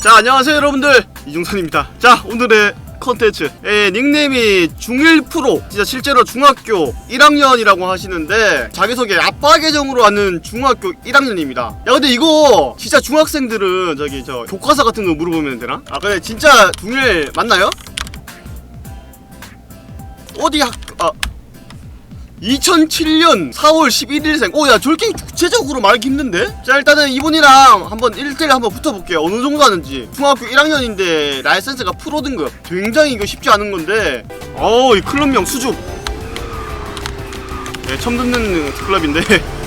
자 안녕하세요 여러분들. 이중선입니다. 자 오늘의 컨텐츠. 예, 닉네임이 중1 프로. 진짜 실제로 중학교 1학년이라고 하시는데 자기소개 아빠 계정으로 하는 중학교 1학년입니다. 야 근데 이거 진짜 중학생들은 저기 저 교과서 같은 거 물어보면 되나? 아 근데 진짜 중1 맞나요? 어디 학.. 아 2007년 4월 11일생. 오야 저렇게 구체적으로 말하기 힘든데? 자 일단은 이분이랑 한번 1대1 한번 붙어볼게요. 어느 정도 하는지. 중학교 1학년인데 라이센스가 프로 등급 굉장히 이거 쉽지 않은 건데. 어우 이 클럽명 수줍. 네 처음 듣는 클럽인데.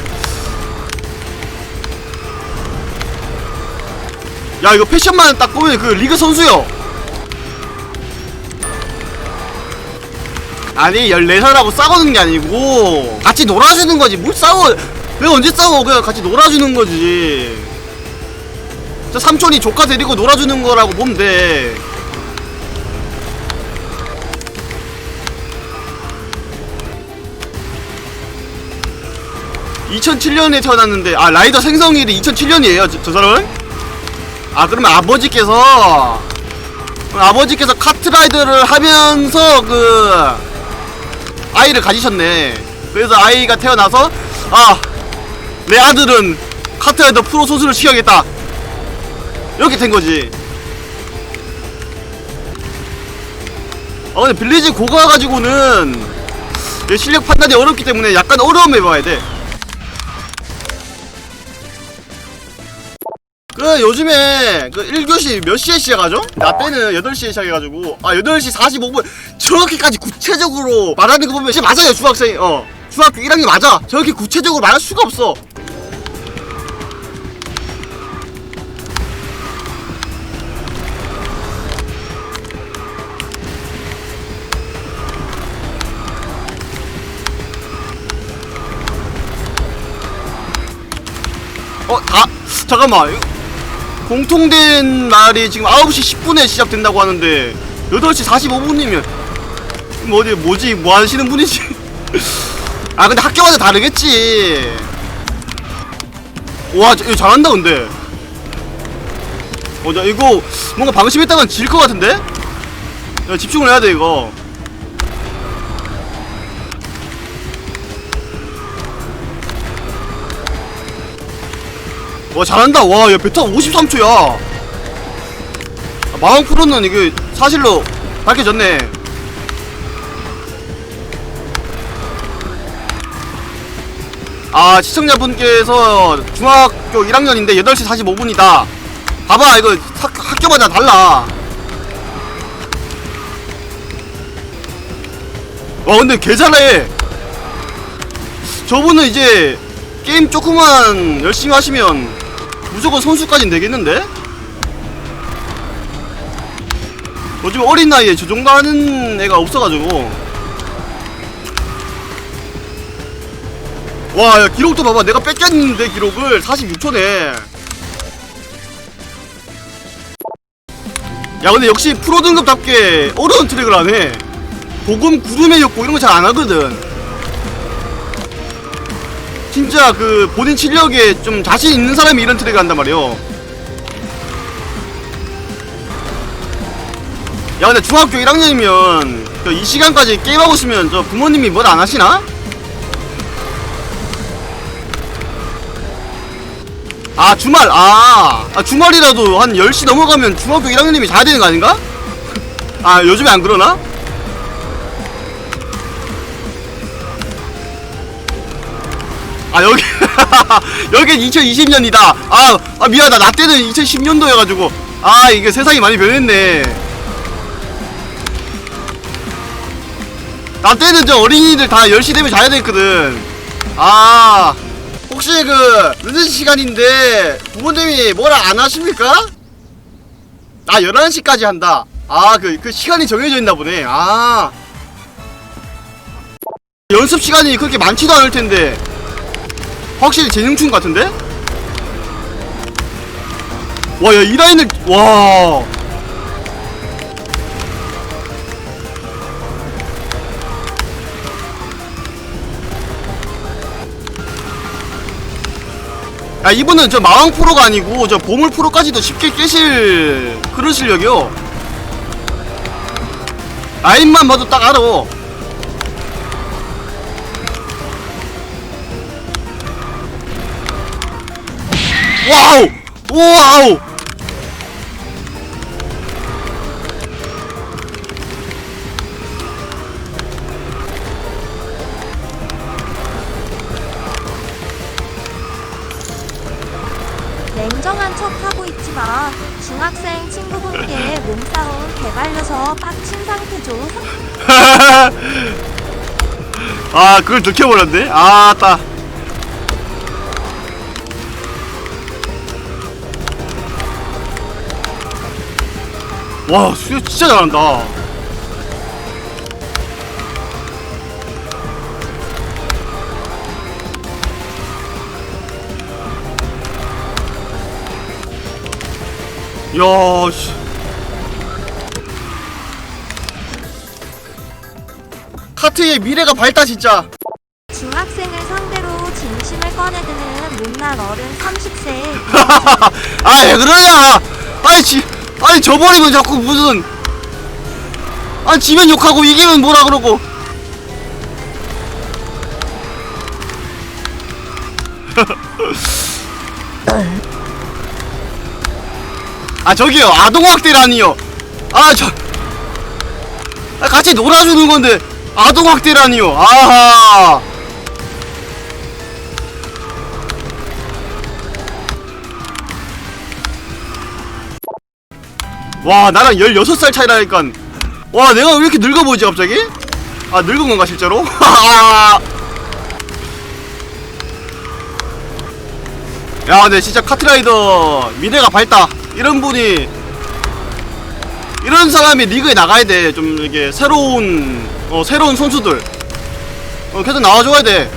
야 이거 패션만 딱 보면 그 리그 선수요 아니 14살하고 싸우는 게 아니고. 같이 놀아주는 거지. 뭘 싸워. 왜 언제 싸워? 그냥 같이 놀아주는 거지. 저 삼촌이 조카 데리고 놀아주는 거라고 보면 돼. (2007년에) 태어났는데 아 라이더 생성일이 (2007년이에요) 저, 저 사람은? 아 그러면 아버지께서 아버지께서 카트라이더를 하면서 그 아이를 가지셨네. 그래서 아이가 태어나서 아 내 아들은 카트라이더 프로 선수를 시켜야겠다. 이렇게 된 거지. 어 근데 빌리지 고가 가지고는 이 실력 판단이 어렵기 때문에 약간 어려움을 봐야 돼. 그 요즘에 그 1교시 몇 시에 시작하죠? 나 때는 8시에 시작해가지고 아 8시 45분. 저렇게까지 구체적으로 말하는 거 보면 진짜 맞아요 중학생 어. 중학교 1학년 맞아. 저렇게 구체적으로 말할 수가 없어. 어, 다, 잠깐만. 공통된 날이 지금 9시 10분에 시작된다고 하는데, 8시 45분이면, 뭐 어디, 뭐지, 뭐 하시는 분이지? 아, 근데 학교마다 다르겠지. 와, 저, 이거 잘한다, 근데. 어, 나 이거, 뭔가 방심했다간 질 것 같은데? 야, 집중을 해야 돼, 이거. 와 잘한다. 와야 베타 53초야. 아, 마왕 프로는 이게 사실로 밝혀졌네. 아 시청자분께서 중학교 1학년인데 8시 45분이다. 봐봐 이거 사, 학교마다 달라. 와 근데 개 잘해. 저분은 이제 게임 조금만 열심히 하시면 무조건 선수까지는 되겠는데? 요즘 어린 나이에 저 정도 하는 애가 없어가지고. 와 야, 기록도 봐봐. 내가 뺏겼는데 기록을. 46초네 야 근데 역시 프로 등급답게 어려운 트랙을 하네. 보금 구름의 욕구 이런 거 잘 안 하거든 진짜 그 본인 실력에 좀 자신 있는 사람이 이런 트랙을 한단 말이에요. 야 근데 중학교 1학년이면 이 시간까지 게임하고 있으면 저 부모님이 뭘 안 하시나? 아 주말 아, 아 주말이라도 한 10시 넘어가면 중학교 1학년이면 자야 되는 거 아닌가? 아 요즘에 안 그러나? 아 여기 여긴 2020년이다. 아, 아 미안하다. 나 때는 2010년도여가지고. 아 이게 세상이 많이 변했네. 나 때는 저 어린이들 다 10시 되면 자야 됐거든. 아 혹시 그 늦은 시간인데 부모님이 뭐라 안 하십니까? 아 11시까지 한다. 아그그 시간이 정해져 있나 보네. 아. 연습 시간이 그렇게 많지도 않을 텐데 확실히 재능충 같은데? 와, 야, 이 라인을, 와. 야 이분은 저 마왕 프로가 아니고 저 보물 프로까지도 쉽게 깨실 그런 실력이요 라인만 봐도 딱 알아 와우! 와우! 냉정한 척 하고 있지만 중학생 친구분께 몸싸움 개발려서 빡친 상태죠. 아 그걸 느껴버렸네. 아 따 와 수요 진짜 잘한다 야 씨. 카트의 미래가 밝다 진짜 중학생을 상대로 진심을 꺼내드는 못난 어른 30세. 아, 왜 그러냐? 지, 아니, 져버리면 자꾸 무슨. 아니, 지면 욕하고 이기면 뭐라 그러고. 아, 저기요. 아동학대라니요. 아, 저. 아, 같이 놀아주는 건데, 아동학대라니요. 아하. 와 나랑 16살 차이라니까 와 내가 왜 이렇게 늙어 보이지 갑자기? 아 늙은 건가 실제로? 야 근데 진짜 카트라이더 미래가 밝다 이런 분이 이런 사람이 리그에 나가야 돼 좀 이게 새로운 어 새로운 선수들 어 계속 나와줘야 돼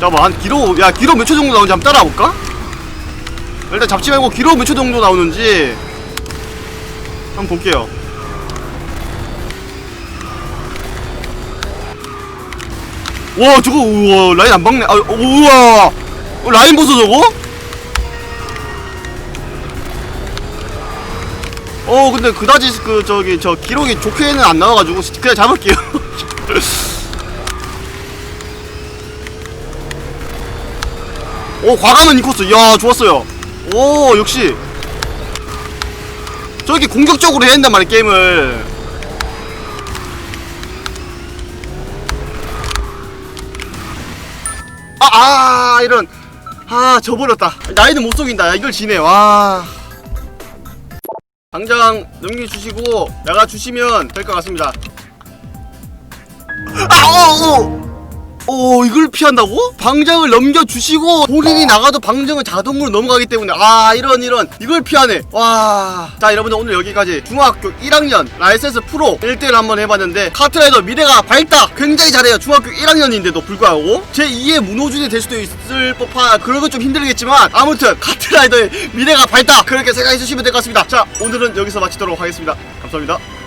잠깐만 한 기로 야 기로 몇초 정도 나오는지 한번 따라볼까? 일단 잡지 말고 기로 몇 초 정도 나오는지 한번 볼게요. 와 저거 우와 라인 안 박네. 아 우와 어, 라인 보소 저거? 어 근데 그다지 그 저기 저 기록이 좋게는 안 나와가지고 그냥 잡을게요. 오 과감한 인코스 야 좋았어요 오 역시. 저렇게 공격적으로 해야 된단 말이야 게임을. 아, 아 이런. 아 져버렸다. 나이는 못 속인다. 야, 이걸 지네. 와. 당장 넘겨주시고 내가 주시면 될 것 같습니다. 아오오 오 이걸 피한다고? 방장을 넘겨주시고 본인이 나가도 방장은 자동으로 넘어가기 때문에. 아 이런 이런. 이걸 피하네. 와자 여러분들 오늘 여기까지 중학교 1학년 라이센스 프로 1대1 한번 해봤는데 카트라이더 미래가 밝다. 굉장히 잘해요. 중학교 1학년인데도 불구하고 제2의 문호준이 될 수도 있을 법한 그런 건 좀 힘들겠지만 아무튼 카트라이더의 미래가 밝다. 그렇게 생각해 주시면 될 것 같습니다. 자 오늘은 여기서 마치도록 하겠습니다. 감사합니다